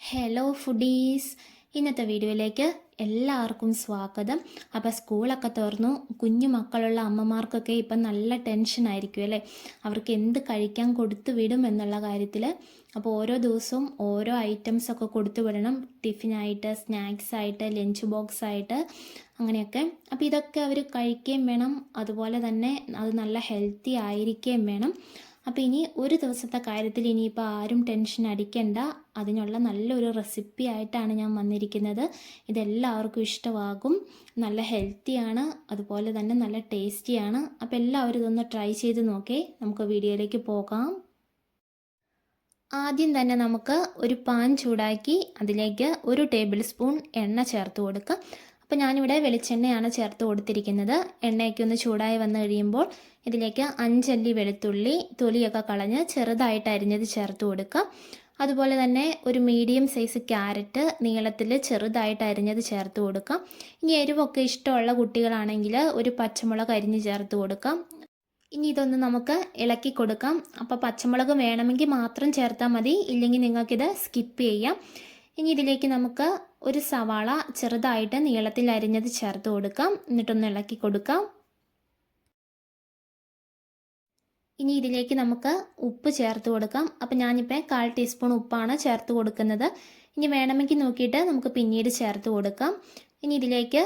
Hello foodies ഇന്നത്തെ വീഡിയോയിലേക്ക് എല്ലാവർക്കും സ്വാഗതം. അപ്പോൾ സ്കൂളൊക്കെ തുറന്നു. കുഞ്ഞു മക്കളുള്ള അമ്മമാർക്കൊക്കെ ഇപ്പം നല്ല ടെൻഷൻ ആയിരിക്കും അല്ലേ? അവർക്ക് എന്ത് കഴിക്കാൻ കൊടുത്തു വിടും എന്നുള്ള കാര്യത്തിൽ അപ്പോൾ ഓരോ ദിവസവും ഓരോ ഐറ്റംസ് ഒക്കെ കൊടുത്തു വിടണം. ടിഫിനായിട്ട് സ്നാക്സ് ആയിട്ട് ലഞ്ച് ബോക്സ് ആയിട്ട് അങ്ങനെയൊക്കെ. അപ്പോൾ ഇതൊക്കെ അവർ കഴിക്കുകയും വേണം. അതുപോലെ തന്നെ അത് നല്ല ഹെൽത്തി ആയിരിക്കുകയും വേണം. അപ്പോൾ ഇനി ഒരു ദിവസത്തെ കാര്യത്തിൽ ഇനിയിപ്പോൾ ആരും ടെൻഷൻ അടിക്കണ്ട. അതിനുള്ള നല്ലൊരു റെസിപ്പി ആയിട്ടാണ് ഞാൻ വന്നിരിക്കുന്നത്. ഇതെല്ലാവർക്കും ഇഷ്ടമാകും. നല്ല ഹെൽത്തിയാണ് അതുപോലെ തന്നെ നല്ല ടേസ്റ്റിയാണ് അപ്പോൾ എല്ലാവരും ഇതൊന്ന് ട്രൈ ചെയ്ത് നോക്കേ. നമുക്ക് വീഡിയോയിലേക്ക് പോകാം. ആദ്യം തന്നെ നമുക്ക് ഒരു പാൻ ചൂടാക്കി അതിലേക്ക് ഒരു ടേബിൾ സ്പൂൺ എണ്ണ ചേർത്ത് കൊടുക്കുക അപ്പോൾ ഞാനിവിടെ വെളിച്ചെണ്ണയാണ് ചേർത്ത് കൊടുത്തിരിക്കുന്നത്. എണ്ണയൊക്കെ ഒന്ന് ചൂടായി വന്നു കഴിയുമ്പോൾ ഇതിലേക്ക് അഞ്ചല്ലി വെളുത്തുള്ളി തൊലിയൊക്കെ കളഞ്ഞ് ചെറുതായിട്ട് അരിഞ്ഞത് ചേർത്ത് കൊടുക്കുക. അതുപോലെ തന്നെ ഒരു മീഡിയം സൈസ് ക്യാരറ്റ് നീളത്തിൽ ചെറുതായിട്ട് അരിഞ്ഞത് ചേർത്ത് കൊടുക്കാം ഇനി എരിവൊക്കെ ഇഷ്ടമുള്ള കുട്ടികളാണെങ്കിൽ ഒരു പച്ചമുളക് അരിഞ്ഞ് ചേർത്ത് കൊടുക്കാം ഇനി ഇതൊന്ന് നമുക്ക് ഇളക്കി കൊടുക്കാം. അപ്പോൾ പച്ചമുളക് വേണമെങ്കിൽ മാത്രം ചേർത്താൽ മതി. ഇല്ലെങ്കിൽ നിങ്ങൾക്കിത് സ്കിപ്പ് ചെയ്യാം. ഇനി ഇതിലേക്ക് നമുക്ക് ഒരു സവാള ചെറുതായിട്ട് നീളത്തിൽ അരിഞ്ഞത് ചേർത്ത് കൊടുക്കാം. എന്നിട്ടൊന്ന് ഇളക്കി കൊടുക്കാം. ഇനി ഇതിലേക്ക് നമുക്ക് ഉപ്പ് ചേർത്ത് കൊടുക്കാം. അപ്പം ഞാനിപ്പോൾ കാൽ ടീസ്പൂൺ ഉപ്പാണ് ചേർത്ത് കൊടുക്കുന്നത്. ഇനി വേണമെങ്കിൽ നോക്കിയിട്ട് നമുക്ക് പിന്നീട് ചേർത്ത് കൊടുക്കാം. ഇനി ഇതിലേക്ക്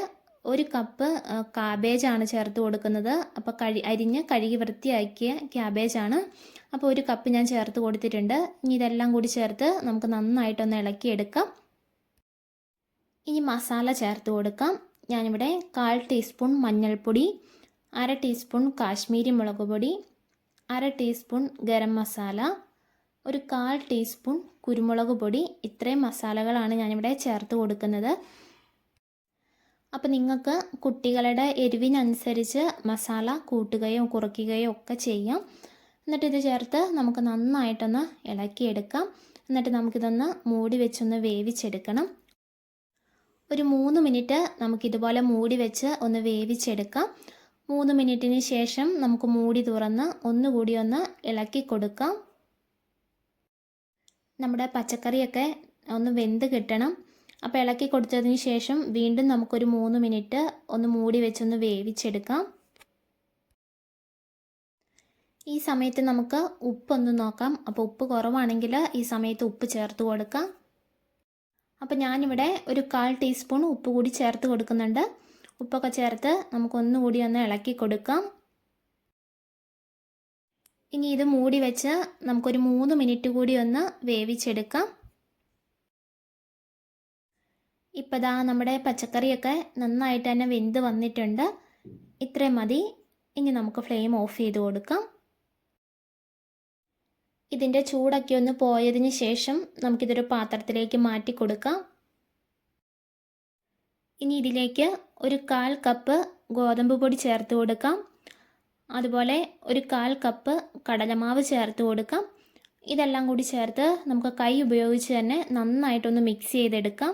ഒരു കപ്പ് കാബേജാണ് ചേർത്ത് കൊടുക്കുന്നത്. അപ്പോൾ കഴി അരിഞ്ഞ് കഴുകി വൃത്തിയാക്കിയ ക്യാബേജാണ് അപ്പോൾ ഒരു കപ്പ് ഞാൻ ചേർത്ത് കൊടുത്തിട്ടുണ്ട്. ഇനി ഇതെല്ലാം കൂടി ചേർത്ത് നമുക്ക് നന്നായിട്ടൊന്ന് ഇളക്കിയെടുക്കാം. ഇനി മസാല ചേർത്ത് കൊടുക്കാം. ഞാനിവിടെ കാൽ ടീസ്പൂൺ മഞ്ഞൾപ്പൊടി അര ടീസ്പൂൺ കാശ്മീരി മുളക് പൊടി അര ടീസ്പൂൺ ഗരം മസാല ഒരു കാൽ ടീസ്പൂൺ കുരുമുളക് പൊടി. ഇത്രയും മസാലകളാണ് ഞാനിവിടെ ചേർത്ത് കൊടുക്കുന്നത്. അപ്പോൾ നിങ്ങൾക്ക് കുട്ടികളുടെ എരിവിനനുസരിച്ച് മസാല കൂട്ടുകയോ കുറയ്ക്കുകയോ ഒക്കെ ചെയ്യാം. എന്നിട്ട് ഇത് ചേർത്ത് നമുക്ക് നന്നായിട്ടൊന്ന് ഇളക്കിയെടുക്കാം. എന്നിട്ട് നമുക്കിതൊന്ന് മൂടി വെച്ചൊന്ന് വേവിച്ചെടുക്കണം. ഒരു മൂന്ന് മിനിറ്റ് നമുക്കിതുപോലെ മൂടി വെച്ച് ഒന്ന് വേവിച്ചെടുക്കാം. മൂന്ന് മിനിറ്റിന് ശേഷം നമുക്ക് മൂടി തുറന്ന് ഒന്നുകൂടി ഒന്ന് ഇളക്കി കൊടുക്കാം. നമ്മുടെ പച്ചക്കറിയൊക്കെ ഒന്ന് വെന്ത് കിട്ടണം. അപ്പോൾ ഇളക്കി കൊടുത്തതിന് ശേഷം വീണ്ടും നമുക്കൊരു മൂന്ന് മിനിറ്റ് ഒന്ന് മൂടി വെച്ചൊന്ന് വേവിച്ചെടുക്കാം. ഈ സമയത്ത് നമുക്ക് ഉപ്പൊന്ന് നോക്കാം. അപ്പോൾ ഉപ്പ് കുറവാണെങ്കിൽ ഈ സമയത്ത് ഉപ്പ് ചേർത്ത് കൊടുക്കാം. അപ്പോൾ ഞാനിവിടെ ഒരു കാൽ ടീസ്പൂൺ ഉപ്പ് കൂടി ചേർത്ത് കൊടുക്കുന്നുണ്ട്. ഉപ്പൊക്കെ ചേർത്ത് നമുക്കൊന്നുകൂടി ഒന്ന് ഇളക്കി കൊടുക്കാം. ഇനി ഇത് മൂടി വെച്ച് നമുക്കൊരു മൂന്ന് മിനിറ്റ് കൂടി ഒന്ന് വേവിച്ചെടുക്കാം. ഇപ്പോൾ ദാ നമ്മുടെ പച്ചക്കറിയൊക്കെ നന്നായിട്ട് തന്നെ വെന്ത് വന്നിട്ടുണ്ട്. ഇത്രയും മതി. ഇനി നമുക്ക് ഫ്ലെയിം ഓഫ് ചെയ്ത് കൊടുക്കാം. ഇതിന്റെ ചൂടൊക്കെ ഒന്ന് പോയതിന് ശേഷം നമുക്കിതൊരു പാത്രത്തിലേക്ക് മാറ്റി കൊടുക്കാം. ഇനി ഇതിലേക്ക് ഒരു കാൽ കപ്പ് ഗോതമ്പ് പൊടി ചേർത്ത് കൊടുക്കാം. അതുപോലെ ഒരു കാൽ കപ്പ് കടലമാവ് ചേർത്ത് കൊടുക്കാം. ഇതെല്ലാം കൂടി ചേർത്ത് നമുക്ക് കൈ ഉപയോഗിച്ച് തന്നെ നന്നായിട്ടൊന്ന് മിക്സ് ചെയ്തെടുക്കാം.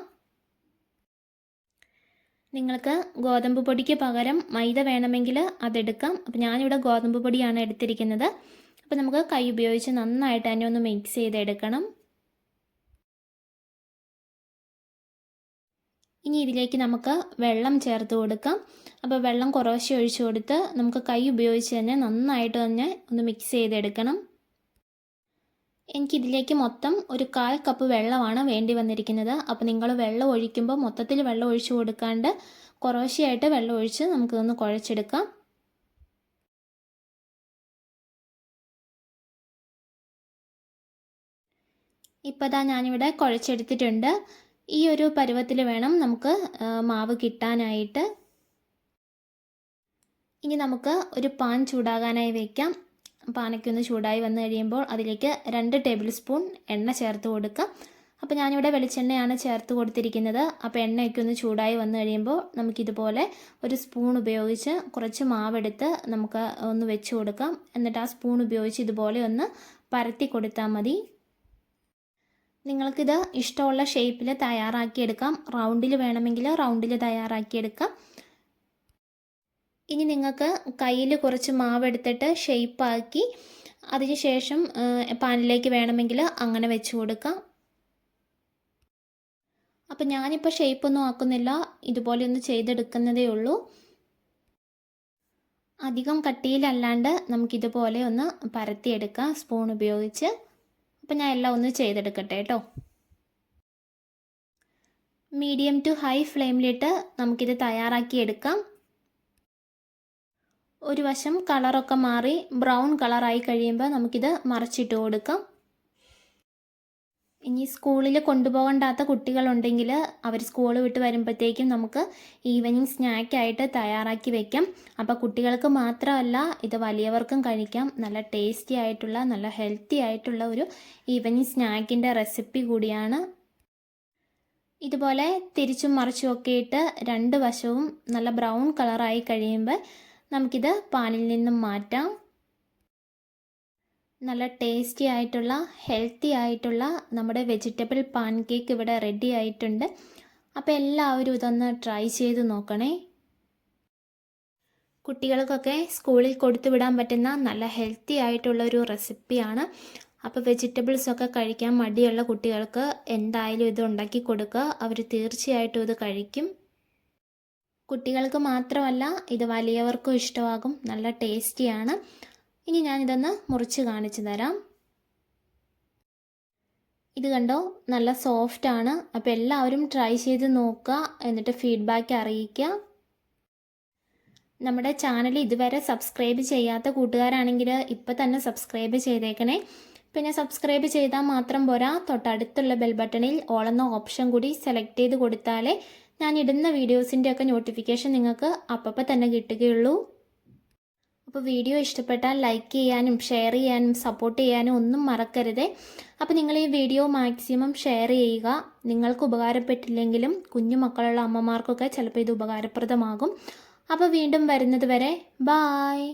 നിങ്ങൾക്ക് ഗോതമ്പ് പൊടിക്ക് പകരം മൈദ വേണമെങ്കിൽ അതെടുക്കാം. അപ്പോൾ ഞാനിവിടെ ഗോതമ്പ് പൊടിയാണ് എടുത്തിരിക്കുന്നത്. അപ്പോൾ നമുക്ക് കൈ ഉപയോഗിച്ച് നന്നായിട്ട് തന്നെ ഒന്ന് മിക്സ് ചെയ്തെടുക്കണം. ഇനി ഇതിലേക്ക് നമുക്ക് വെള്ളം ചേർത്ത് കൊടുക്കാം. അപ്പോൾ വെള്ളം കുറേശ്ശെ ഒഴിച്ചു കൊടുത്ത് നമുക്ക് കൈ ഉപയോഗിച്ച് തന്നെ നന്നായിട്ട് തന്നെ ഒന്ന് മിക്സ് ചെയ്തെടുക്കണം. എനിക്കിതിലേക്ക് മൊത്തം ഒരു കാൽ കപ്പ് വെള്ളമാണ് വേണ്ടി വന്നിരിക്കുന്നത്. അപ്പോൾ നിങ്ങൾ വെള്ളം ഒഴിക്കുമ്പോൾ മൊത്തത്തിൽ വെള്ളം ഒഴിച്ചു കൊടുക്കാണ്ട് കുറേശ്ശെയായിട്ട് വെള്ളം ഒഴിച്ച് നമുക്കിതൊന്ന് കുഴച്ചെടുക്കാം. ഇപ്പോൾ ഇതാ ഞാനിവിടെ കുഴച്ചെടുത്തിട്ടുണ്ട്. ഈ ഒരു പരുവത്തിൽ വേണം നമുക്ക് മാവ് കിട്ടാനായിട്ട്. ഇനി നമുക്ക് ഒരു പാൻ ചൂടാകാനായി വയ്ക്കാം പാനയ്ക്കൊന്ന് ചൂടായി വന്നു കഴിയുമ്പോൾ അതിലേക്ക് രണ്ട് ടേബിൾ സ്പൂൺ എണ്ണ ചേർത്ത് കൊടുക്കാം. അപ്പോൾ ഞാനിവിടെ വെളിച്ചെണ്ണയാണ് ചേർത്ത് കൊടുത്തിരിക്കുന്നത്. അപ്പോൾ എണ്ണയൊക്കെ ഒന്ന് ചൂടായി വന്നു കഴിയുമ്പോൾ നമുക്കിതുപോലെ ഒരു സ്പൂൺ ഉപയോഗിച്ച് കുറച്ച് മാവെടുത്ത് നമുക്ക് ഒന്ന് വെച്ച് കൊടുക്കാം. എന്നിട്ട് ആ സ്പൂൺ ഉപയോഗിച്ച് ഇതുപോലെ ഒന്ന് പരത്തി കൊടുത്താൽ മതി. നിങ്ങൾക്കിത് ഇഷ്ടമുള്ള ഷേപ്പിൽ തയ്യാറാക്കിയെടുക്കാം. റൗണ്ടിൽ വേണമെങ്കിൽ റൗണ്ടിൽ തയ്യാറാക്കിയെടുക്കാം. ഇനി നിങ്ങൾക്ക് കയ്യിൽ കുറച്ച് മാവ് എടുത്തിട്ട് ഷേപ്പാക്കി അതിനുശേഷം പാനിലേക്ക് വേണമെങ്കിൽ അങ്ങനെ വെച്ച് കൊടുക്കാം. അപ്പം ഞാനിപ്പോൾ ഷേപ്പൊന്നും ആക്കുന്നില്ല. ഇതുപോലെ ഒന്ന് ചെയ്തെടുക്കുന്നതേ ഉള്ളൂ. അധികം കട്ടിയിലല്ലാണ്ട് നമുക്കിതുപോലെ ഒന്ന് പരത്തിയെടുക്കാം. സ്പൂൺ ഉപയോഗിച്ച്. അപ്പോൾ ഞാൻ എല്ലാം ഒന്ന് ചെയ്തെടുക്കട്ടെ കേട്ടോ. മീഡിയം ടു ഹൈ ഫ്ലെയിമിലിട്ട് നമുക്കിത് തയ്യാറാക്കി എടുക്കാം. ഒരു വശം കളറൊക്കെ മാറി ബ്രൗൺ കളറായി കഴിയുമ്പോൾ നമുക്കിത് മറച്ചിട്ട് കൊടുക്കാം. ഇനി സ്കൂളിൽ കൊണ്ടുപോകണ്ടാത്ത കുട്ടികളുണ്ടെങ്കിൽ അവർ സ്കൂൾ വിട്ട് വരുമ്പോഴത്തേക്കും നമുക്ക് ഈവനിങ് സ്നാക്കായിട്ട് തയ്യാറാക്കി വെക്കാം. അപ്പോൾ കുട്ടികൾക്ക് മാത്രമല്ല ഇത് വലിയവർക്കും കഴിക്കാം. നല്ല ടേസ്റ്റി ആയിട്ടുള്ള നല്ല ഹെൽത്തി ആയിട്ടുള്ള ഒരു ഈവനിങ് സ്നാക്കിന്റെ റെസിപ്പി കൂടിയാണ്. ഇതുപോലെ തിരിച്ചും മറിച്ചും ഒക്കെ ഇട്ട് രണ്ട് വശവും നല്ല ബ്രൗൺ കളറായി കഴിയുമ്പോൾ നമുക്കിത് പാനിൽ നിന്നും മാറ്റാം. നല്ല ടേസ്റ്റി ആയിട്ടുള്ള ഹെൽത്തി ആയിട്ടുള്ള നമ്മുടെ വെജിറ്റബിൾ പാൻ കേക്ക് ഇവിടെ റെഡി ആയിട്ടുണ്ട്. അപ്പോൾ എല്ലാവരും ഇതൊന്ന് ട്രൈ ചെയ്ത് നോക്കണേ. കുട്ടികൾക്കൊക്കെ സ്കൂളിൽ കൊടുത്തു വിടാൻ പറ്റുന്ന നല്ല ഹെൽത്തി ആയിട്ടുള്ള ഒരു റെസിപ്പിയാണ് അപ്പോൾ വെജിറ്റബിൾസൊക്കെ കഴിക്കാൻ മടിയുള്ള കുട്ടികൾക്ക് എന്തായാലും ഇത് ഉണ്ടാക്കി കൊടുക്കുക. അവർ തീർച്ചയായിട്ടും ഇത് കഴിക്കും. കുട്ടികൾക്ക് മാത്രമല്ല ഇത് വലിയവർക്കും ഇഷ്ടമാകും. നല്ല ടേസ്റ്റിയാണ് ഇനി ഞാനിതൊന്ന് മുറിച്ച് കാണിച്ചു തരാം. ഇത് കണ്ടോ? നല്ല സോഫ്റ്റ് ആണ്. അപ്പോൾ എല്ലാവരും ട്രൈ ചെയ്ത് നോക്കുക. എന്നിട്ട് ഫീഡ്ബാക്ക് അറിയിക്കുക. നമ്മുടെ ചാനൽ ഇതുവരെ സബ്സ്ക്രൈബ് ചെയ്യാത്ത കൂട്ടുകാരാണെങ്കിൽ ഇപ്പോൾ തന്നെ സബ്സ്ക്രൈബ് ചെയ്തേക്കണേ. പിന്നെ സബ്സ്ക്രൈബ് ചെയ്താൽ മാത്രം പോരാ. തൊട്ടടുത്തുള്ള ബെൽ ബട്ടണിൽ ഓളെന്ന ഓപ്ഷൻ കൂടി സെലക്ട് ചെയ്ത് കൊടുത്താലേ ഞാൻ ഇടുന്ന വീഡിയോസിന്റെയൊക്കെ നോട്ടിഫിക്കേഷൻ നിങ്ങൾക്ക് അപ്പം തന്നെ കിട്ടുകയുള്ളൂ. അപ്പോൾ വീഡിയോ ഇഷ്ടപ്പെട്ടാൽ ലൈക്ക് ചെയ്യാനും ഷെയർ ചെയ്യാനും സപ്പോർട്ട് ചെയ്യാനും ഒന്നും മറക്കരുത്. അപ്പോൾ നിങ്ങൾ ഈ വീഡിയോ മാക്സിമം ഷെയർ ചെയ്യുക. നിങ്ങൾക്ക് ഉപകാരപ്പെട്ടില്ലെങ്കിലും കുഞ്ഞു മക്കളുള്ള അമ്മമാർക്കൊക്കെ ചിലപ്പോൾ ഇത് ഉപകാരപ്രദമാകും. അപ്പോൾ വീണ്ടും വരുന്നത് വരെ ബായ്